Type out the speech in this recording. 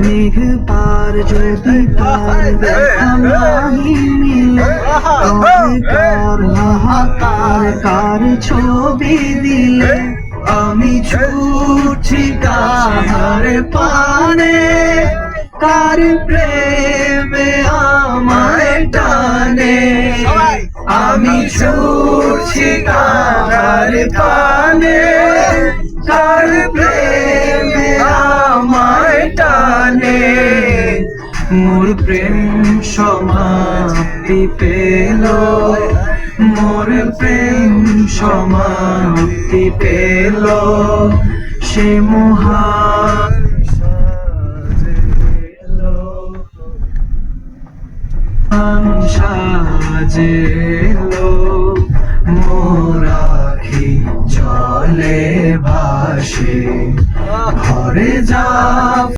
মেঘ পার যদি পার দেখা মিলে কার হাহাকার কার ছবি দিলে? আমি ছুটছি কাহার পানে, কার প্রেমে আমায় টানে? আমি ছুটছি কার পানে, কার মোর প্রেম সমাপ্তি পেল। মোর প্রেম সমাপ্তি পেল। সে মহান সাজেলো। মোরাখি জলে ভাসে। ঘরে যা